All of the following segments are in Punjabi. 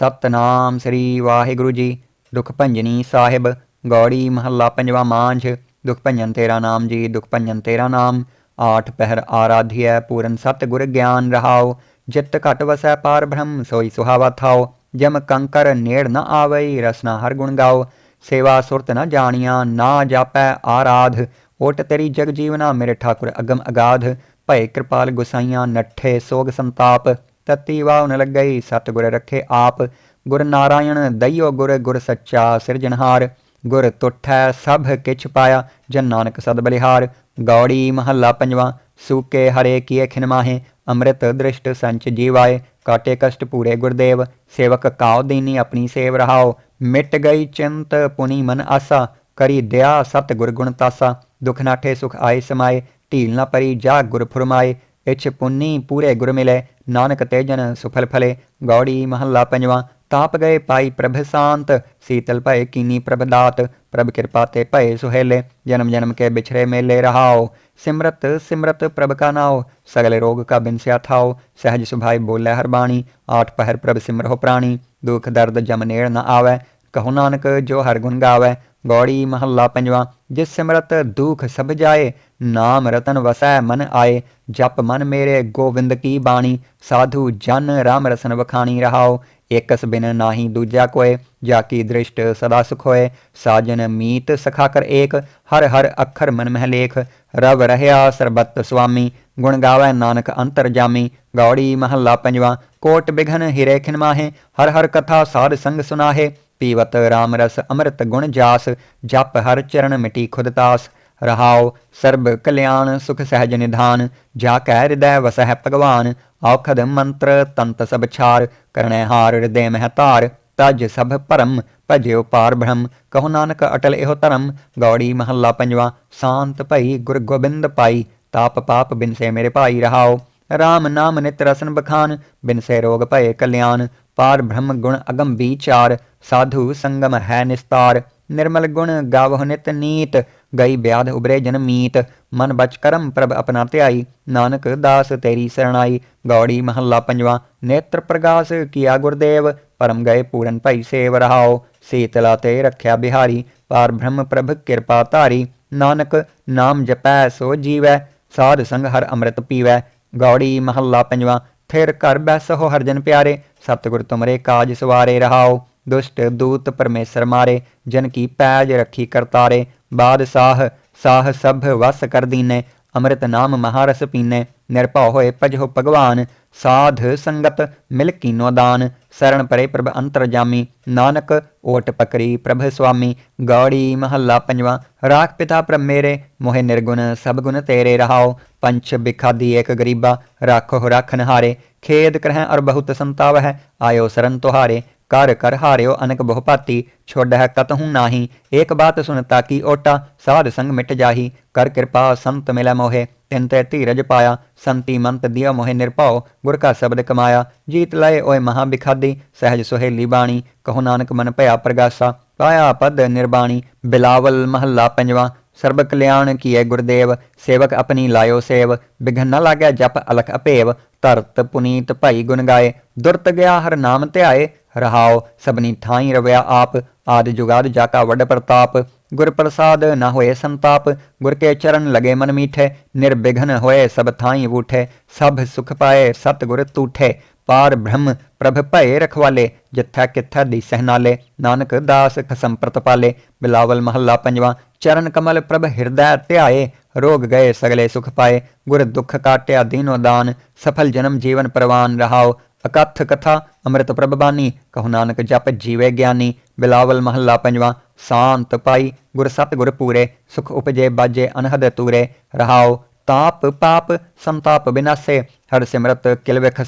ਸਤਨਾਮ ਸ੍ਰੀ ਵਾਹਿਗੁਰੂ ਜੀ। ਦੁਖ ਭੰਜਨੀ ਸਾਹਿਬ, ਗੌੜੀ ਮਹੱਲਾ ਪੰਜਵਾ ਮਾਂਝ। ਦੁਖ ਭੰਜਨ ਤੇਰਾ ਨਾਮ ਜੀ, ਦੁਖ ਭੰਜਨ ਤੇਰਾ ਨਾਮ। ਆਠ ਪਹਿਰ ਆਰਾਧਿਐ, ਪੂਰਨ ਸਤ ਗੁਰ ਗਿਆਨ ਰਹਾਉ ਜਿਤ ਘਟ ਵਸੈ ਪਾਰ ਬ੍ਰਹਮ, ਸੋਈ ਸੁਹਾਵਾ ਥਾਓ। ਜਮ ਕੰਕਰ ਨੇੜ ਨ ਆਵਈ ਰਸਨਾ ਹਰ ਗੁਣ ਗਾਉ ਸੇਵਾ ਸੁਰਤ ਨ ਜਾਣੀਆਂ, ਨਾ ਜਾਪੈ ਆਰਾਧ। ਓਟ ਤੇਰੀ ਜਗ ਜੀਵਨਾ, ਮੇਰੇ ਠਾਕੁਰ ਅਗਮ ਅਗਾਧ। ਭਏ ਕਿਰਪਾਲ ਗੁਸਾਈਆਂ, ਨੱਠੇ ਸੋਗ ਸੰਤਾਪ। ਤਤੀ ਵਾਉ ਨ ਲੱਗਈ, ਸਤਿਗੁਰ ਰੱਖੇ ਆਪ। ਗੁਰ ਨਾਰਾਇਣ ਦਈਓ ਗੁਰ ਗੁਰ ਸੱਚਾ ਸਿਰਜਣਹਾਰ। ਗੁਰ ਤੁਠੈ ਸਭ ਕਿਛ ਪਾਇਆ, ਜਨ ਨਾਨਕ ਸਦ ਬਲਿਹਾਰ। ਗੌੜੀ ਮਹੱਲਾ ਪੰਜਵਾਂ, ਸੂਕੇ ਹਰੇ ਕੀਏ ਖਿਨਮਾਹੇ ਅੰਮ੍ਰਿਤ ਦ੍ਰਿਸ਼ਟ ਸੰਚ ਜੀਵਾਏ, ਕਾਟੇ ਕਸ਼ਟ ਪੂਰੇ ਗੁਰਦੇਵ। ਸੇਵਕ ਕਾਉ ਦੀਨੀ ਆਪਣੀ ਸੇਵ ਰਹਾਓ ਮਿਟ ਗਈ ਚਿੰਤ ਪੁਨੀ ਮਨ ਆਸਾ। ਕਰੀ ਦਿਆ ਸਤ ਗੁਰ ਗੁਣ ਤਾਸਾ। ਦੁਖ ਨਾਠੇ ਸੁਖ ਆਏ ਸਮਾਏ। ਢੀਲ ਨਾ ਪਰੀ ਜਾ ਗੁਰ ਫਰਮਾਏ। ਇਛ ਪੁੰਨੀ ਪੂਰੇ ਗੁਰ ਮਿਲੇ ਨਾਨਕ ਤੇ ਸੁਫਲ ਫਲੇ ਗੌੜੀ ਮਹੱਲਾ ਪੰਜਵਾਂ ਤਾਪ ਗਏ ਪਾਈ ਪ੍ਰਭ ਸ਼ਾਂਤ ਸੀਤਲ ਭਏ ਕੀਨੀ ਪ੍ਰਭ ਦਾਤ ਪ੍ਰਭ ਕਿਰਪਾ ਤੇ ਭਏ ਸੁਹੇਲੇ ਜਨਮ ਜਨਮ ਕੇ ਬਿਛਰੇ ਮੇਲੇ ਰਹਾਓ ਸਿਮਰਤ ਸਿਮਰਤ ਪ੍ਰਭ ਕਾ ਨਾਉ ਸਗਲੇ ਰੋਗ ਕਾ ਬਿਨਸਿਆ ਥਾਓ ਸਹਿਜ ਸੁਭਾਈ ਬੋਲੇ ਹਰ ਬਾਣੀ ਆਠ ਪਹਿਰ ਪ੍ਰਭ ਸਿਮਰਹੁ ਪ੍ਰਾਣੀ ਦੁਖ ਦਰਦ ਜਮ ਨੇੜ ਨ ਆਵੈ ਕਹੋ ਨਾਨਕ, ਜੋ ਹਰ ਗੁਣ ਗਾਵੈ, ਗੌੜੀ ਮਹੱਲਾ ਪੰਜਵਾਂ, ਜਿਸ ਸਿਮਰਤ ਦੁਖ ਸਭ ਜਾਏ, ਨਾਮ ਰਤਨ ਵਸੈ ਮਨ ਆਏ, ਜਪ ਮਨ ਮੇਰੇ ਗੋਵਿੰਦ ਕੀ ਬਾਣੀ, ਸਾਧੂ ਜਨ ਰਾਮ ਰਸਨ ਵਖਾਣੀ ਰਹਾਓ ਏਕਸ ਬਿਨ ਨਾਹੀ ਦੂਜਾ ਕੋਏ, ਜਾ ਕੀ ਦ੍ਰਿਸ਼ਟ ਸਦਾ ਸੁਖ ਹੋਏ, ਸਾਜਨ ਮੀਤ ਸਖਾ ਕਰ ਏਕ, ਹਰ ਹਰ ਅੱਖਰ ਮਨ ਮਹਿ ਲੇਖ, ਰਵ ਰਹਿਆ ਸਰਬਤ ਸੁਆਮੀ, ਗੁਣ ਗਾਵੈ ਨਾਨਕ ਅੰਤਰ ਜਾਮੀ, ਗੌੜੀ ਮਹੱਲਾ ਪੰਜਵਾਂ, ਕੋਟ ਬਿਘਨ ਹਿਰੇ ਖਿਨ ਮਾਹੇ, ਹਰ ਹਰ ਕਥਾ ਸਾਧ ਸੰਗ ਸੁਨਾਹੇ ਪੀਵਤ ਰਾਮ ਰਸ ਅੰਮ੍ਰਿਤ ਗੁਣ ਜਾਸ, ਜਪ ਹਰ ਚਰਨ ਮਿਟੀ ਖੁਦ ਤਾਸ। ਰਹਾਉ ਸਰਬ ਕਲਿਆਣ ਸੁਖ ਸਹਿਜ ਨਿਧਾਨ, ਜਾ ਕੈ ਹਿਰਦੈ ਵਸਹਿ ਭਗਵਾਨ। ਔਖਦ ਮੰਤਰ ਤੰਤ ਸਭ ਛਾਰ ਕਰਣੈ ਹਾਰ ਹਿਰਦੈ ਮਹਿ ਧਾਰ। ਤਜ ਸਭ ਭਰਮ, ਭਜਿਓ ਪਾਰ ਬ੍ਰਹਮ। ਕਹੋ ਨਾਨਕ ਅਟਲ ਇਹੋ ਧਰਮ। ਗੌੜੀ ਮਹੱਲਾ ਪੰਜਵਾਂ, ਸ਼ਾਂਤ ਭਈ ਗੁਰ ਗੋਬਿੰਦ ਪਾਈ। ਤਾਪ ਪਾਪ ਬਿਨਸੇ ਮੇਰੇ ਭਾਈ ਰਹਾਓ ਰਾਮ ਨਾਮ ਨਿਤ ਰਸਨ ਬਖਾਨ, ਬਿਨਸੇ ਰੋਗ ਭਏ ਕਲਿਆਣ। ਪਾਰ ਬ੍ਰਹਮ ਗੁਣ ਅਗਮ ਵਿਚਾਰ ਸਾਧੂ ਸੰਗਮ ਹੈ ਨਿਸਤਾਰ ਨਿਰਮਲ ਗੁਣ ਗਾਵਹੁ ਨਿਤ ਨੀਤ ਗਈ ਬਿਆਦ ਉਬਰੇ ਜਨ ਮੀਤ ਮਨ ਬਚ ਕਰਮ ਪ੍ਰਭ ਆਪਣਾ ਧਿਆਈ ਨਾਨਕ ਦਾਸ ਤੇਰੀ ਸਰਣਾਈ ਗੌੜੀ ਮਹੱਲਾ ਪੰਜਵਾਂ ਨੇਤਰ ਪ੍ਰਗਾਸ ਕੀਆ ਗੁਰਦੇਵ ਪਰਮ ਗਏ ਪੂਰਨ ਭਈ ਸੇਵ ਰਹਾਓ ਸੀਤਲਾ ਤੇ ਰੱਖਿਆ ਬਿਹਾਰੀ ਪਾਰ ਬ੍ਰਹਮ ਪ੍ਰਭ ਕਿਰਪਾ ਧਾਰੀ ਨਾਨਕ ਨਾਮ ਜਪੈ ਸੋ ਜੀਵੈ ਸਾਧ ਸੰਗ ਹਰ ਅੰਮ੍ਰਿਤ ਪੀਵੈ ਗੌੜੀ ਮਹੱਲਾ ਪੰਜਵਾਂ ਫਿਰ ਘਰ ਬੈਸਹੁ ਹਰਜਨ ਪਿਆਰੇ, ਸਤਿਗੁਰ ਤੁਮਰੇ ਕਾਜ ਸਵਾਰੇ ਰਹਾਓ। ਦੁਸ਼ਟ ਦੂਤ ਪਰਮੇਸ਼ਰ ਮਾਰੇ, ਜਨ ਕੀ ਪੈਜ ਰੱਖੀ ਕਰਤਾਰੇ। ਬਾਦਸ਼ਾਹ, ਸਾਹ ਸਭ ਵਸ ਕਰ ਦੀਨੇ, ਅੰਮ੍ਰਿਤ ਨਾਮ ਮਹਾਰਸ ਪੀਨੇ। ਨਿਰਭਉ ਹੋਏ ਭਜੋ ਭਗਵਾਨ, ਸਾਧ ਸੰਗਤ ਮਿਲ ਕੀਨੋ ਦਾਨ। ਸਰਣ ਪਰੇ ਪ੍ਰਭ ਅੰਤਰ ਜਾਮੀ ਨਾਨਕ ਓਟ ਪਕਰੀ ਪ੍ਰਭ ਸੁਆਮੀ ਗੌੜੀ ਮਹੱਲਾ ਪੰਜਵਾਂ ਰਾਖ ਪਿਤਾ ਪ੍ਰਭ ਮੇਰੇ ਮੋਹਿ ਨਿਰਗੁਣ ਸਭ ਗੁਣ ਤੇਰੇ ਰਹਾਓ ਪੰਚ ਬਿਖਾਦੀ ਏਕ ਗਰੀਬਾ ਰਾਖੋ ਰਾਖਨ ਹਾਰੇ ਖੇਦ ਕਰਹਿ ਅਰ ਬਹੁਤ ਸੰਤਾਵ ਹੈ ਆਇਓ ਸਰਨ ਤੁਹਾਰੇ ਕਰ ਕਰ ਹਾਰਿਓ ਅਨਕ ਬਹੁ ਭਾਤੀ, ਛੋੜ ਹੈ ਕਤਹੂ ਨਾਹੀ, ਏਕ ਬਾਤ ਸੁਨ ਤਾਕੀ ਓਟਾ, ਸਾਧ ਸੰਗ ਮਿਟ ਜਾਹੀ, ਕਰ ਕਿਰਪਾ ਸੰਤ ਮਿਲੈ ਮੋਹਿ, ਤਿਨ ਤੇ ਧੀਰਜ ਪਾਇਆ, ਸੰਤੀ ਮੰਤ ਦਿਆ ਮੋਹਿ ਨਿਰਭਉ, ਗੁਰ ਕਾ ਸ਼ਬਦ ਕਮਾਇਆ, ਜੀਤ ਲਏ ਓਏ ਮਹਾ ਬਿਖਾਦੀ, ਸਹਿਜ ਸੁਹੇਲੀ ਬਾਣੀ, ਕਹੋ ਨਾਨਕ ਮਨ ਭਇਆ ਪ੍ਰਗਾਸਾ, ਪਾਇਆ ਪਦ ਨਿਰਬਾਣੀ, ਬਿਲਾਵਲ ਮਹੱਲਾ ਪੰਜਵਾਂ ਸਰਬ ਕਲਿਆਣ ਕੀਏ ਗੁਰਦੇਵ, ਸੇਵਕ ਆਪਣੀ ਲਾਇਓ ਸੇਵ ਬਿਘਨ ਨ ਲਾਗਿਆ ਜਪ ਅਲਖ ਅਪੇਵ, ਧਰਤ ਪੁਨੀਤ ਭਾਈ ਗੁਣ ਗਾਏ, ਦੁਰਤ ਗਿਆ ਹਰ ਨਾਮ ਧਿਆਏ ਰਹਾਓ ਸਭਨੀ ਥਾਈ ਰਵਿਆ ਆਪ, ਆਦ ਜੁਗਾਦ ਜਾਕਾ ਵੱਡ ਪ੍ਰਤਾਪ, ਗੁਰ ਪ੍ਰਸਾਦ ਨ ਹੋਏ ਸੰਤਾਪ, ਗੁਰ ਕੇ ਚਰਨ ਲਗੇ ਮਨ ਮੀਠੇ, ਨਿਰਬਿਘਨ ਹੋਏ ਸਭ ਥਾਈ ਬੂਠੇ ਸਭ ਸੁਖ ਪਾਏ ਸਤ ਗੁਰ ਤੂਠੇ ਪਾਰ ਬ੍ਰਹਮ ਪ੍ਰਭ ਭਏ ਰਖਵਾਲੇ, ਜਿੱਥਾ ਕਿੱਥਾ ਦੀ ਸਹਨਾਲੇ, ਨਾਨਕ ਦਾਸ ਖਸਮ ਪ੍ਰਤਪਾਲੇ ਬਿਲਾਵਲ ਮਹੱਲਾ ਪੰਜਵਾਂ, ਚਰਨ ਕਮਲ ਪ੍ਰਭ ਹਿਰਦੈ ਧਿਆਏ, ਰੋਗ ਗਏ ਸਗਲੇ ਸੁਖ ਪਾਏ, ਗੁਰ ਦੁਖ ਕਾਟਿਆ ਦੀਨੋ ਦਾਨ, ਸਫਲ ਜਨਮ ਜੀਵਨ ਪ੍ਰਵਾਨ ਰਹਾਓ, ਅਕਥ ਕਥਾ, ਅੰਮ੍ਰਿਤ ਪ੍ਰਭ ਬਾਣੀ, ਕਹੋ ਨਾਨਕ ਜਪ ਜੀਵੇ ਗਿਆਨੀ, ਬਿਲਾਵਲ ਮਹੱਲਾ ਪੰਜਵਾਂ, ਸ਼ਾਂਤ ਪਾਈ, ਗੁਰ ਸਤ ਗੁਰ ਪੂਰੇ, ਸੁਖ ਉਪਜੇ ਬਾਜੇ ਅਨਹਦ ਤੂਰੇ, ਰਹਾਓ, ਤਾਪ ਪਾਪ ਸੰਤਾਪ ਬਿਨਾਸੇ, ਹਰ ਸਿਮਰਤ ਕਿਲ ਵਿਖ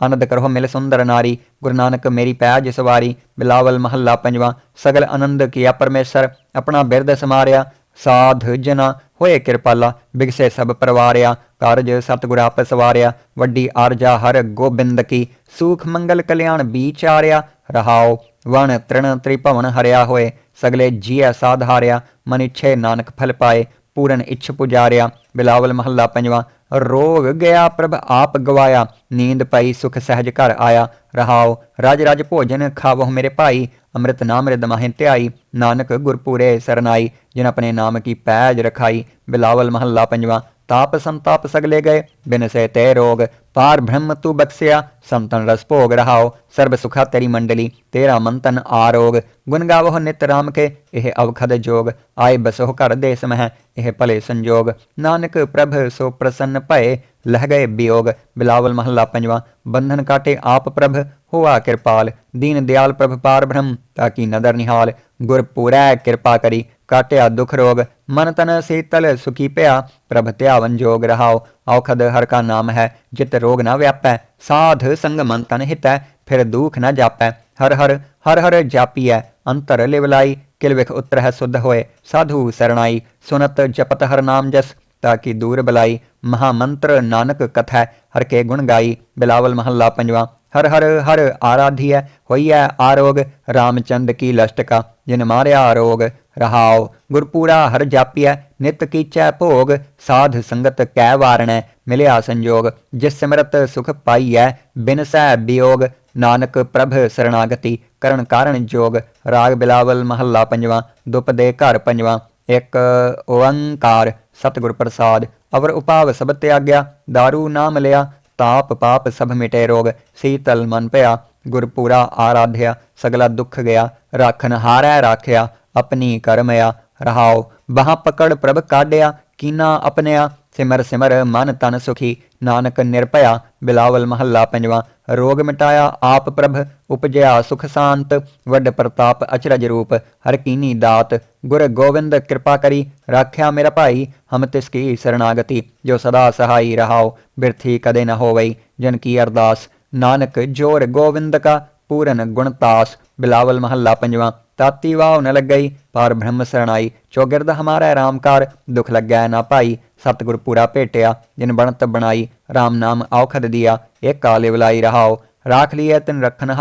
ਅਨੰਦ ਨਾਸੇ ਕਰੋ ਮਿਲ ਸੁੰਦਰ ਨਾਰੀ, ਗੁਰੂ ਨਾਨਕ ਮੇਰੀ ਪੈਜ ਸਵਾਰੀ, ਬਿਲਾਵਲ ਮਹੱਲਾ ਪੰਜਵਾਂ, ਸਗਲ ਅਨੰਦ ਕੀਆ ਪਰਮੇਸ਼ਰ, ਆਪਣਾ ਬਿਰਦ ਸਮਾਰਿਆ, ਸਾਧ ਜਨਾ, ਹੋਏ ਕਿਰਪਾਲਾ, ਬਿਗਸੇ ਸਭ ਪਰਵਾਰਿਆ, ਕਾਰਜ ਸਤਿਗੁਰ ਆਪ ਸਵਾਰਿਆ, ਵੱਡੀ ਆਰਜਾ ਹਰ ਗੋਬਿੰਦ ਕੀ, ਸੂਖ ਮੰਗਲ ਕਲਿਆਣ ਵਿਚਾਰਿਆ ਰਹਾਓ ਵਣ ਤ੍ਰਿਣ ਤ੍ਰਿਭਵਨ ਹਰਿਆ ਹੋਏ, ਸਗਲੇ ਜੀਐ ਸਾਧਾਰਿਆ ਮਨ ਇਛੇ ਨਾਨਕ ਫਲ ਪਾਏ ਪੂਰਨ ਇੱਛ ਪੁਜਾਰਿਆ, ਬਿਲਾਵਲ ਮਹੱਲਾ ਪੰਜਵਾਂ, ਰੋਗ ਗਿਆ ਪ੍ਰਭ ਆਪ ਗਵਾਇਆ, ਨੀਂਦ ਪਈ ਸੁਖ ਸਹਿਜ ਘਰ ਆਇਆ ਰਹਾਉ ਰਾਜ ਰਾਜ ਭੋਜਨ ਖਾਵੋ ਮੇਰੇ ਭਾਈ, ਅੰਮ੍ਰਿਤ ਨਾਮ ਰਿਦ ਮਾਹਿ ਧਿਆਈ, ਨਾਨਕ ਗੁਰਪੂਰੇ ਸਰਨਾਈ, ਜਿਨ ਆਪਣੇ ਨਾਮ ਕੀ ਪੈਜ ਰਖਾਈ, ਬਿਲਾਵਲ ਮਹੱਲਾ ਪੰਜਵਾਂ ਤਾਪ ਸੰਤਾਪ ਸਗਲੇ ਗਏ ਬਿਨ ਸੇ ਤੇ ਰੋਗ ਪਾਰ ਬ੍ਰਹਮ ਤੂ ਬਖਸਿਆ ਸੰਤਨ ਰਸ ਭੋਗ ਰਹਾਓ ਸਰਬ ਸੁਖਾ ਤੇਰੀ ਮੰਡਲੀ ਤੇਰਾ ਮੰਤਨ ਆਰੋਗ ਗੁਣ ਗਾਵਹੁ ਨਿਤ ਰਾਮ ਇਹ ਅਵਖਦ ਜੋਗ ਆਏ ਬਸੋ ਘਰ ਦੇਸ ਮਹਿ ਇਹ ਭਲੇ ਸੰਜੋਗ ਨਾਨਕ ਪ੍ਰਭ ਸੋ ਪ੍ਰਸੰਨ ਭਏ ਲਹਿ ਗਏ ਬਿਯੋਗ ਬਿਲਾਵਲ ਮਹੱਲਾ ਪੰਜਵਾ ਬੰਧਨ ਕਾਟੇ ਆਪ ਪ੍ਰਭ ਹੋਆ ਕਿਰਪਾਲ ਦੀਨ ਦਿਆਲ ਪ੍ਰਭ ਪਾਰ ਬ੍ਰਹਮ ਤਾਕੀ ਨਦਰ ਨਿਹਾਲ ਗੁਰ ਪੂਰੈ ਕਿਰਪਾ ਕਰੀ ਕਾਟਿਆ ਦੁਖ ਰੋਗ ਮਨ ਤਨ ਸੀਤਲ ਸੁਖੀ ਪਿਆ ਪ੍ਰਭ ਧਿਆਵਨ ਜੋਗ ਰਹਾਓ ਔਖਦ ਹਰ ਕਾ ਨਾਮ ਹੈ ਜਿਤ ਰੋਗ ਨਾ ਵਿਆਪੈ ਸਾਧ ਸੰਗ ਮਨ ਤਨ ਹਿਤੈ ਫਿਰ ਦੁਖ ਨਾ ਜਾਪੈ ਹਰ ਹਰ ਹਰ ਹਰ ਜਾਪੀਐ ਅੰਤਰ ਲਿਵਲਾਈ ਕਿਲ ਵਿਖ ਉਤਰ ਹੈ ਸੁਧ ਹੋਏ ਸਾਧੂ ਸਰਣਾਈ ਸੁਨਤ ਜਪਤ ਹਰ ਨਾਮ ਜਸ ਤਾਕੀ ਦੂਰ ਬਲਾਈ ਮਹਾ ਮੰਤਰ ਨਾਨਕ ਕਥੈ ਹਰ ਕੇ ਗੁਣ ਗਾਈ ਬਿਲਾਵਲ ਮਹੱਲਾ ਪੰਜਵਾ ਹਰ ਹਰ ਹਰ ਆਰਾਧੀਐ ਹੋਈਐ ਆਰੋਗ ਰਾਮਚੰਦ ਕੀ ਲਸ਼ਟਕਾ ਜਿਨ ਮਾਰਿਆ ਰੋਗ ਰਹਾਉ, ਗੁਰਪੂਰਾ ਹਰ ਜਾਪੀਐ, ਨਿਤ ਕੀਚੈ ਭੋਗ, ਸਾਧ ਸੰਗਤ ਕੈ ਵਾਰਣੈ, ਮਿਲਿਆ ਸੰਜੋਗ, ਜਿਸ ਸਿਮਰਤ ਸੁਖ ਪਾਈਐ, ਬਿਨ ਸਹਿ ਬਿਯੋਗ, ਨਾਨਕ ਪ੍ਰਭ ਸਰਣਾਗਤੀ, ਕਰਨ ਕਾਰਨ ਜੋਗ, ਰਾਗ ਬਿਲਾਵਲ ਮਹੱਲਾ ਪੰਜਵਾ ਦੁਪਦੇ ਘਰ ਪੰਜਵਾ, ਇੱਕ ਓੰਕਾਰ, ਸਤਿਗੁਰ ਪ੍ਰਸਾਦ, ਅਵਰ ਉਪਾਵ ਸਭ ਤਿਆਗਿਆ दारू ਨਾਮ ਲਿਆ, ਤਾਪ ਪਾਪ ਸਭ ਮਿਟੇ ਰੋਗ, ਸੀਤਲ ਮਨ ਪਿਆ, ਗੁਰਪੂਰਾ ਆਰਾਧਿਆ, ਸਗਲਾ ਦੁੱਖ ਗਿਆ, ਰਾਖਨ ਹਾਰੈ ਰਾਖਿਆ ਆਪਣੀ ਕਰਮਿਆ ਰਹਾਉ ਬਾਹ ਪਕੜ ਪ੍ਰਭ ਕਾਢਿਆ ਕੀਨਾ ਆਪਣਿਆ ਸਿਮਰ ਸਿਮਰ ਮਨ ਤਨ ਸੁਖੀ ਨਾਨਕ ਨਿਰਭਇਆ ਬਿਲਾਵਲ ਮਹੱਲਾ ਪੰਜਵਾ ਰੋਗ ਮਿਟਾਇਆ ਆਪ ਪ੍ਰਭ ਉਪਜਿਆ ਸੁਖ ਸ਼ਾਂਤ ਵੱਡ ਪ੍ਰਤਾਪ ਅਚਰਜ ਰੂਪ ਹਰ ਕੀਨੀ ਦਾਤ ਗੁਰ ਗੋਬਿੰਦ ਕਿਰਪਾ ਕਰੀ ਰਾਖਿਆ ਮੇਰਾ ਭਾਈ ਹਮ ਤਿਸ ਕੀ ਸਰਣਾਗਤੀ ਜੋ ਸਦਾ ਸਹਾਈ ਰਹਾਓ ਬਿਰਥੀ ਕਦੇ ਨ ਹੋਵਈ ਜਨ ਕੀ ਅਰਦਾਸ ਨਾਨਕ ਜੋਰ ਗੋਬਿੰਦ ਕਾ ਪੂਰਨ ਗੁਣਤਾਸ ਬਿਲਾਵਲ ਮਹੱਲਾ ਪੰਜਵਾ ਤਾਤੀ ਵਾਉ ਨ ਲੱਗਈ, ਪਰ ਬ੍ਰਹਮ ਸਰਣਾਈ। ਚੌਗਿਰਦ ਹਮਾਰਾ ਰਾਮਕਾਰ ਦੁਖ ਲੱਗੈ ਨਾ ਭਾਈ ਸਤਿਗੁਰ ਪੂਰਾ ਭੇਟਿਆ, ਜਿਨ ਬਣਤ ਬਣਾਈ RAM ਨਾਮ ਔਖਦ ਦਿਆ। ਇਹ ਕਾਲੇ ਵਲਾਈ ਰਹਾਓ ਰਾਖ ਲਿਐ ਤਿਨ ਰਖਨ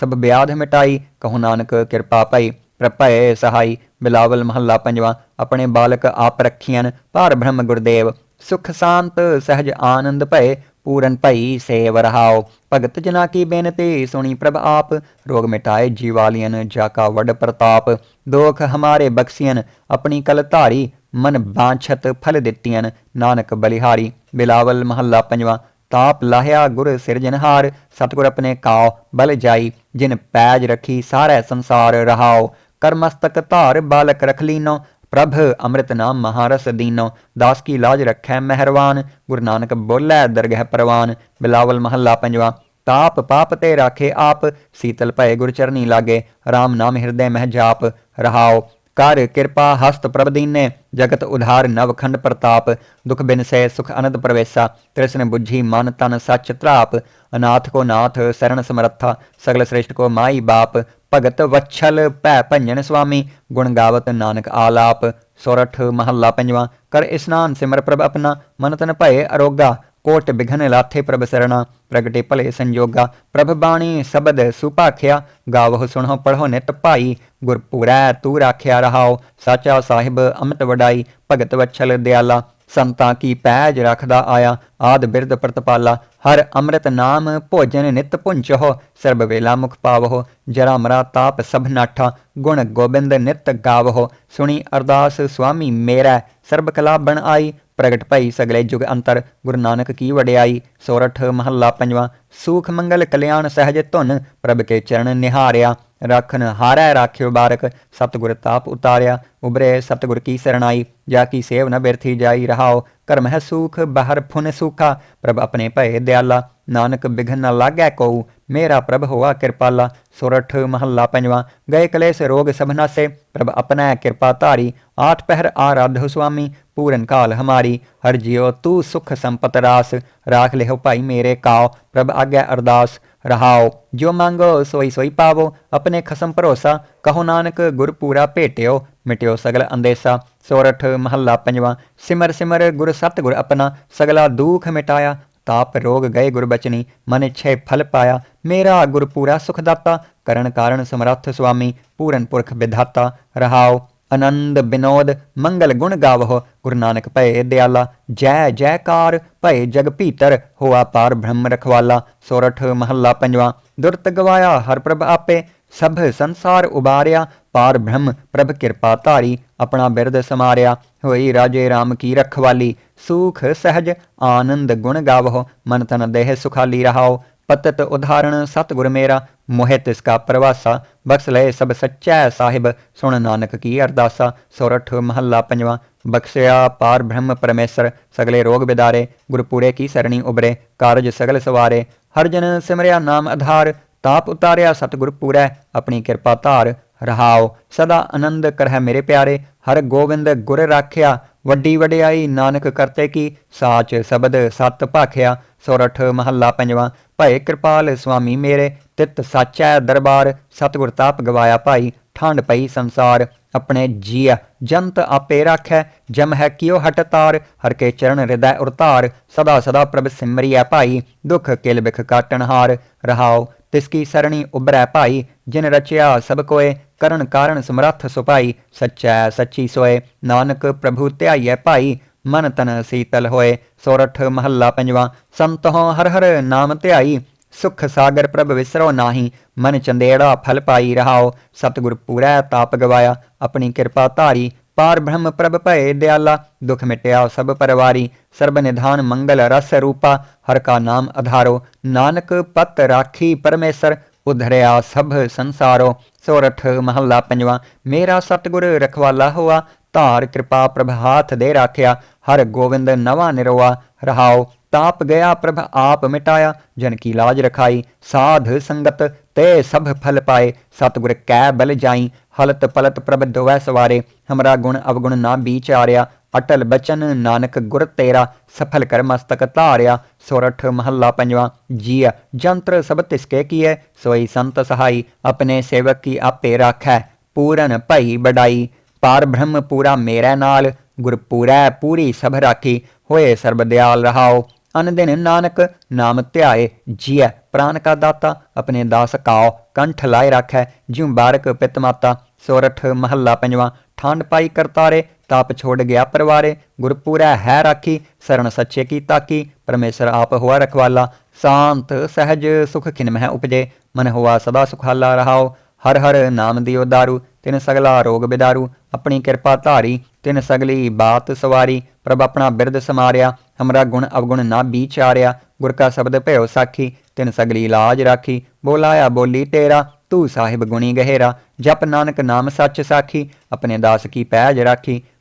ਸਭ ਬਿਆਧ ਮਿਟਾਈ, ਕਹੋ ਨਾਨਕ ਕਿਰਪਾ ਭਈ ਪ੍ਰਭੈ ਸਹਾਈ, ਬਿਲਾਵਲ ਮਹੱਲਾ ਪੰਜਵਾ। ਆਪਣੇ ਬਾਲਕ ਆਪ ਰੱਖੀਆਂ ਭਾਰ ਬ੍ਰਹਮ ਗੁਰਦੇਵ। ਸੁਖ ਸ਼ਾਂਤ ਸਹਿਜ ਆਨੰਦ ਭਏ ਪੂਰਨ ਭਈ ਸੇਵ ਰਹਾਓ ਭਗਤ ਜਨਾ ਕੀ ਬੇਨਤੀ, ਸੁਣੀ ਪ੍ਰਭ ਆਪ। ਰੋਗ ਮਿਟਾਏ ਜੀਵਾਲੀਨ ਜਾ ਕਾ ਵੱਡ ਪ੍ਰਤਾਪ। ਦੋਖ ਹਮਾਰੇ ਬਖਸੀਨ ਆਪਣੀ ਕਲ ਧਾਰੀ। ਮਨ ਬਾਂਛਤ ਫਲ ਦਿੱਤੀਆਂ ਨਾਨਕ ਬਲਿਹਾਰੀ। ਬਿਲਾਵਲ ਮਹੱਲਾ ਪੰਜਵਾ, ਤਾਪ ਲਾਹਿਆ ਗੁਰ ਸਿਰਜਨਹਾਰ ਸਤਿਗੁਰ ਆਪਣੇ ਕਾਉ ਬਲ ਜਾਈ, ਜਿਨ ਪੈਜ ਰਖੀ ਸਾਰੈ ਸੰਸਾਰ ਰਹਾਓ ਕਰਮਸਤਕ ਧਾਰ ਬਾਲਕ ਰਖ ਲੀਨੋ ਪ੍ਰਭ ਅੰਮ੍ਰਿਤ ਨਾਮ ਮਹਾਰਸ ਦੀਨੋ, ਦਾਸ ਕੀ ਲਾਜ ਰੱਖੈ ਮਹਿਰਵਾਨ, ਗੁਰੂ ਨਾਨਕ ਬੋਲੇ ਦਰਗਹਿ ਪਰਵਾਨ, ਬਿਲਾਵਲ ਮਹੱਲਾ ਪੰਜਵਾ, ਤਾਪ ਪਾਪ ਤੇ ਰਾਖੇ ਆਪ, ਸੀਤਲ ਭਏ ਗੁਰ ਚਰਨੀ ਲਾਗੇ RAM ਨਾਮ ਹਿਰਦੇ ਮਹਿ ਜਾਪ ਰਹਾਓ ਕਰ ਕਿਰਪਾ ਹਸਤ ਪ੍ਰਭ ਦੀਨੇ, ਜਗਤ ਉਧਾਰ ਨਵਖੰਡ ਪ੍ਰਤਾਪ, ਦੁਖ ਬਿਨ ਸੇ ਸੁਖ ਅਨੰਦ ਪ੍ਰਵੇਸਾ, ਤ੍ਰਿਸ਼ਨ ਬੁੱਝੀ ਮਨ ਤਨ ਸੱਚ ਤ੍ਰਾਪ, ਅਨਾਥ ਕੋ ਨਾਥ ਸਰਣ ਸਮਰੱਥਾ, ਸਗਲ ਸ੍ਰੇਸ਼ਟ ਕੋ ਮਾਈ ਬਾਪ ਭਗਤ ਵਛਲ ਭੈ ਭੰਜਨ ਸੁਆਮੀ ਗੁਣ ਗਾਵਤ ਨਾਨਕ ਆਲਾਪ, ਸੋਰਠ ਮਹੱਲਾ ਪੰਜਵਾ, ਕਰ ਇਸਨਾਨ ਸਿਮਰ ਪ੍ਰਭ ਆਪਣਾ, ਮਨ ਤਨ ਭਏ ਅਰੋਗਾ, ਕੋਟ ਬਿਘਨ ਲਾਥੇ ਪ੍ਰਭ ਸਰਣਾ, ਪ੍ਰਗਟੇ ਭਲੇ ਸੰਜੋਗਾ, ਪ੍ਰਭ ਬਾਣੀ ਸ਼ਬਦ ਸੁਭਾਖਿਆ ਗਾਵਹੁ ਸੁਣੋ ਪੜ੍ਹੋ ਨਿਤ ਭਾਈ ਗੁਰਪੂਰੈ ਤੂ ਰਾਖਿਆ ਰਹਾਓ ਸਾਚਾ ਸਾਹਿਬ ਅੰਮ੍ਰਿਤ ਵਡਾਈ, ਭਗਤ ਵਛਲ ਦਿਆਲਾ ਸੰਤਾਂ ਕੀ ਪੈਜ ਰੱਖਦਾ ਆਇਆ, ਆਦ ਬਿਰਦ ਪ੍ਰਤਪਾਲਾ, ਹਰ ਅੰਮ੍ਰਿਤ ਨਾਮ ਭੋਜਨ ਨਿਤ ਪੁੰਚੋ ਸਰਬ ਵੇਲਾ ਮੁਖ ਪਾਵੋ ਜਰਾ ਮਰਾ ਤਾਪ ਸਭ ਨਾਠਾ, ਗੁਣ ਗੋਬਿੰਦ ਨਿਤ ਗਾਵੋ ਸੁਣੀ ਅਰਦਾਸ ਸੁਆਮੀ ਮੇਰਾ, ਸਰਬ ਕਲਾ ਬਣ ਆਈ, ਪ੍ਰਗਟ ਭਈ ਸਗਲੇ ਜੁਗ ਅੰਤਰ, ਗੁਰੂ ਨਾਨਕ ਕੀ ਵਡਿਆਈ, ਸੋਰਠ ਮਹੱਲਾ ਪੰਜਵਾ, ਸੂਖ ਮੰਗਲ ਕਲਿਆਣ ਸਹਿਜ ਧੁਨ, ਪ੍ਰਭ ਕੇ ਚਰਨ ਨਿਹਾਰਿਆ। ਰੱਖਨ, ਹਾਰੈ ਰਾਖਿਓ ਬਾਰਕ, ਸਤਿਗੁਰ ਤਾਪ ਉਤਾਰਿਆ ਉਬਰੇ ਸਤਿਗੁਰ ਕੀ ਸਰਣਾਈ, ਜਾ ਕੀ ਸੇਵ ਨ ਬਿਰਥੀ ਜਾਈ ਰਹਾਓ, ਕਰਮ ਹੈ ਸੂਖ, ਬਾਹਰ ਫੁਨ ਸੂਖਾ, ਪ੍ਰਭ ਆਪਣੇ ਭਏ ਦਿਆਲਾ, ਨਾਨਕ ਬਿਘਨ ਨ ਲਾਗੈ ਕੋ ਮੇਰਾ ਪ੍ਰਭ ਹੋਆ ਕਿਰਪਾਲਾ ਸੁਰਠ ਮਹੱਲਾ ਪੰਜਵਾ। ਗਏ ਕਲੇਸ਼ ਰੋਗ ਸਭਨਾ ਸੇ, ਪ੍ਰਭ ਆਪਣਾ ਕਿਰਪਾ ਧਾਰੀ। ਆਠ ਪਹਿਰ ਆਰਾਧੋ ਸੁਆਮੀ, ਪੂਰਨ ਕਾਲ ਹਮਾਰੀ। ਹਰ ਜਿਉ ਤੂ ਸੁਖ ਸੰਪਤ ਰਾਸ। ਰਾਖ ਲਿਓ ਭਾਈ ਮੇਰੇ ਕਾਉ, ਪ੍ਰਭ ਆਗਿਆ ਅਰਦਾਸ। ਰਹਾਓ ਜੋ ਮੰਗੋ ਸੋਈ ਸੋਈ ਪਾਵੋ, ਆਪਣੇ ਖਸਮ ਭਰੋਸਾ। ਕਹੋ ਨਾਨਕ, ਗੁਰ ਪੂਰਾ ਭੇਟਿਓ, ਮਿਟਿਓ ਸਗਲ ਅੰਦੇਸਾ। ਸੋਰਠ ਮਹੱਲਾ ਪੰਜਵਾ। ਸਿਮਰ ਸਿਮਰ ਗੁਰ ਸਤਿਗੁਰ ਆਪਣਾ, ਸਗਲਾ ਦੁਖ ਮਿਟਾਇਆ। ਤਾਪ ਰੋਗ ਗਏ ਗੁਰਬਚਨੀ ਮਨ ਛੇ ਫਲ ਪਾਇਆ। ਮੇਰਾ ਗੁਰ ਪੂਰਾ ਸੁਖ ਦਾਤਾ ਕਰਨ ਕਾਰਨ ਸਮਰੱਥ ਸੁਆਮੀ ਪੂਰਨ ਪੁਰਖ ਵਿਧਾਤਾ ਰਹਾਓ ਆਨੰਦ ਬਿਨੋਦ ਮੰਗਲ ਗੁਣ ਗਾਵਹੁ ਗੁਰੂ ਨਾਨਕ ਭਏ ਦਿਆਲਾ ਜੈ ਜੈਕਾਰ ਭਏ ਜਗ ਭੀਤਰ ਹੋਆ ਪਾਰ ਬ੍ਰਹਮ ਰਖਵਾਲਾ ਸੋਰਠ ਮਹੱਲਾ ਪੰਜਵਾਂ ਦੁਰਤ ਗਵਾਇਆ ਹਰ ਪ੍ਰਭ ਆਪੇ ਸਭ ਸੰਸਾਰ ਉਬਾਰਿਆ ਪਾਰ ਬ੍ਰਹਮ ਪ੍ਰਭ ਕਿਰਪਾ ਧਾਰੀ ਆਪਣਾ ਬਿਰਦ ਸਮਾਰਿਆ ਹੋਈ ਰਾਜੇ RAM ਕੀ ਰਖਵਾਲੀ ਸੂਖ ਸਹਿਜ ਆਨੰਦ ਗੁਣ ਗਾਵਹੁ ਮਨ ਤਨ ਦੇਹ ਸੁਖਾਲੀ ਰਹਾਓ ਪਤਤ ਉਦਾਹਰਣ ਸਤਿਗੁਰ ਮੇਰਾ ਮੋਹਿ ਤਿਸ ਕਾ ਪ੍ਰਵਾਸਾ, ਬਖਸ਼ ਲਏ ਸਭ ਸੱਚੈ ਸਾਹਿਬ, ਸੁਣ ਨਾਨਕ ਕੀ ਅਰਦਾਸਾ ਸੋਰਠ ਮਹੱਲਾ ਪੰਜਵਾਂ, ਬਖਸ਼ਿਆ ਪਾਰ ਬ੍ਰਹਮ ਪਰਮੇਸ਼ਰ, ਸਗਲੇ ਰੋਗ ਬਿਦਾਰੇ, ਗੁਰਪੂਰੇ ਕੀ ਸਰਣੀ ਉਬਰੇ ਕਾਰਜ ਸਗਲ ਸਵਾਰੇ, ਹਰ ਜਨ ਸਿਮਰਿਆ ਨਾਮ ਆਧਾਰ, ਤਾਪ ਉਤਾਰਿਆ ਸਤਿਗੁਰ ਪੂਰੈ, ਆਪਣੀ ਕਿਰਪਾ ਧਾਰ ਰਹਾਓ ਸਦਾ ਆਨੰਦ ਕਰਹਿ ਮੇਰੇ ਪਿਆਰੇ, ਹਰ ਗੋਬਿੰਦ ਗੁਰ ਰਾਖਿਆ ਵੱਡੀ ਵਡਿਆਈ ਨਾਨਕ ਕਰਤੇ ਕੀ, ਸਾਚ ਸ਼ਬਦ ਸਤ ਭਾਖਿਆ, ਸੋਰਠ ਮਹੱਲਾ ਪੰਜਵਾਂ, ਭਏ ਕਿਰਪਾਲ ਸੁਆਮੀ ਮੇਰੇ, ਤਿਤ ਸਾਚੈ ਦਰਬਾਰ, ਸਤਿਗੁਰ ਤਾਪ ਗਵਾਇਆ ਭਾਈ ਠੰਡ ਪਈ ਸੰਸਾਰ, ਆਪਣੇ ਜੀਅ, ਜੰਤ ਆਪੇ ਰਾਖੈ, ਜਮ ਹੈ ਕਿਉ ਹਟ ਤਾਰ, ਹਰ ਕੇ ਚਰਨ ਹਿਰਦੈ ਉਰਤਾਰ, ਸਦਾ ਸਦਾ ਪ੍ਰਭ ਸਿਮਰਿਐ ਭਾਈ, ਦੁਖ ਕਿਲ ਬਿਖ ਕਾਟਣਹਾਰ ਰਹਾਓ ਤਿਸ ਕੀ ਸਰਣੀ ਉਬਰੈ ਭਾਈ, ਜਿਨ ਰਚਿਆ ਸਭ ਕੋਏ ਕਰਨ ਕਾਰਨ ਸਮਰੱਥ ਸੁਪਾਈ, ਸੱਚੈ, ਸੱਚੀ ਸੋਏ। ਨਾਨਕ ਪ੍ਰਭੂ ਧਿਆਈਐ ਭਾਈ, ਮਨ ਤਨ ਸੀਤਲ ਹੋਏ। ਸੋਰਠ ਮਹੱਲਾ ਪੰਜਵਾਂ, ਸੰਤੋਂ ਹਰ ਹਰ ਨਾਮ ਧਿਆਈ। ਸੁਖ ਸਾਗਰ ਪ੍ਰਭ ਵਿਸਰੋ ਨਾਹੀ। ਮਨ ਚੰਦੇੜਾ ਫਲ ਪਾਈ ਰਹਾਓ। ਸਤਿਗੁਰ ਪੂਰੈ ਤਾਪ ਗਵਾਇਆ। ਆਪਣੀ ਕਿਰਪਾ ਧਾਰੀ, ਪਾਰ ਬ੍ਰਹਮ ਪ੍ਰਭ ਭਏ ਦਿਆਲਾ। ਦੁਖ ਮਿਟਿਆ ਸਭ ਪਰਵਾਰੀ। ਸਰਬ ਨਿਧਾਨ ਮੰਗਲ ਰਸ ਰੂਪਾ। ਹਰ ਕਾ ਨਾਮ ਆਧਾਰੋ ਨਾਨਕ ਪਤ ਰਾਖੀ ਪਰਮੇਸ਼ਰ। ਉਧਰਿਆ ਸਭ ਸੰਸਾਰੋ, ਸੋਰਠ ਮਹੱਲਾ ਪੰਜਵਾਂ, ਮੇਰਾ ਸਤਿਗੁਰ ਰਖਵਾਲਾ ਹੋਆ, ਧਾਰ ਕਿਰਪਾ ਪ੍ਰਭ ਹਾਥ ਦੇ ਰਾਖਿਆ, ਹਰ ਗੋਬਿੰਦ ਨਵਾ ਨਿਰਵਾ ਰਹਾਓ, ਤਾਪ ਗਿਆ ਪ੍ਰਭ ਆਪ ਮਿਟਾਇਆ, ਜਨ ਕੀ ਲਾਜ ਰਖਾਈ, ਸਾਧ ਸੰਗਤ ਤੇ ਸਭ ਫਲ ਪਾਏ, ਸਤਿਗੁਰ ਕੈ ਬਲ ਜਾਈ, ਹਲਤ ਪਲਤ ਪ੍ਰਭ ਦੋਵੈ ਸਵਾਰੇ, ਹਮਰਾ ਗੁਣ ਅਵਗੁਣ ਨਾ ਵਿਚਾਰਿਆ ਅਟਲ ਬਚਨ ਨਾਨਕ ਗੁਰ ਤੇਰਾ, ਸਫਲ ਕਰ ਮਸਤਕ ਧਾਰਿਆ ਸੋਰਠ ਮਹੱਲਾ ਪੰਜਵਾਂ, ਜੀਅ ਜੰਤਰ ਸਭ ਤਿਸਕੇ ਕੀਏ ਸੋਈ ਸੰਤ ਸਹਾਈ ਆਪਣੇ ਸੇਵਕ ਕੀ ਆਪੇ ਰਾਖੈ, ਪੂਰਨ ਭਈ ਬਡਾਈ ਪਾਰ ਬ੍ਰਹਮ ਪੂਰਾ ਮੇਰੇ ਨਾਲ, ਗੁਰਪੂਰੈ ਪੂਰੀ ਸਭ ਰਾਖੀ, ਹੋਏ ਸਰਬ ਦਿਆਲ ਰਹਾਓ। ਅਨ ਦਿਨ ਨਾਨਕ ਨਾਮ ਧਿਆਏ ਜੀਐ ਪ੍ਰਾਨ ਕਾ ਦਾਤਾ, ਆਪਣੇ ਦਾਸ ਕਾਓ, ਕੰਠ ਲਾਏ ਰੱਖੈ, ਜਿਉ ਬਾਰਕ ਪਿਤ ਮਾਤਾ ਸੋਰਠ ਮਹੱਲਾ ਪੰਜਵਾਂ ਠੰਡ ਪਾਈ ਕਰਤਾਰੇ ਤਾਪ ਛੋੜ ਗਿਆ ਪਰਵਾਰੇ, ਗੁਰਪੂਰੈ ਹੈ ਰਾਖੀ ਸਰਣ ਸੱਚੇ ਕੀ ਤਾਕੀ ਪਰਮੇਸ਼ਰ ਆਪ ਹੋਆ ਰਖਵਾਲਾ, ਸ਼ਾਂਤ, ਸਹਿਜ, ਸੁਖ ਖਿਨ ਮਹਿ ਉਪਜੇ, ਮਨ ਹੋਆ ਸਦਾ ਸੁਖਾਲਾ ਰਹਾਓ, ਹਰ ਹਰ ਨਾਮ ਦਿਓ ਦਾਰੂ, ਤਿਨ ਸਗਲਾ ਰੋਗ ਬਿਦਾਰੂ, ਆਪਣੀ ਕਿਰਪਾ ਧਾਰੀ, ਤਿਨ ਸਗਲੀ ਬਾਤ ਸਵਾਰੀ, ਪ੍ਰਭ ਆਪਣਾ ਬਿਰਦ ਸਮਾਰਿਆ, ਹਮਰਾ ਗੁਣ ਅਵਗੁਣ ਨਾ ਵਿਚਾਰਿਆ ਗੁਰ ਕਾ ਸ਼ਬਦ ਭਇਓ ਸਾਖੀ, ਤਿਨ ਸਗਲੀ ਲਾਜ ਰਾਖੀ, ਬੋਲਾਇਆ ਬੋਲੀ ਤੇਰਾ, ਤੂੰ ਸਾਹਿਬ ਗੁਣੀ ਗਹਿਰਾ, ਜਪ ਨਾਨਕ ਨਾਮ ਸੱਚ ਸਾਖੀ, ਆਪਣੇ ਦਾਸ ਕੀ ਪੈਜ ਰਾਖੀ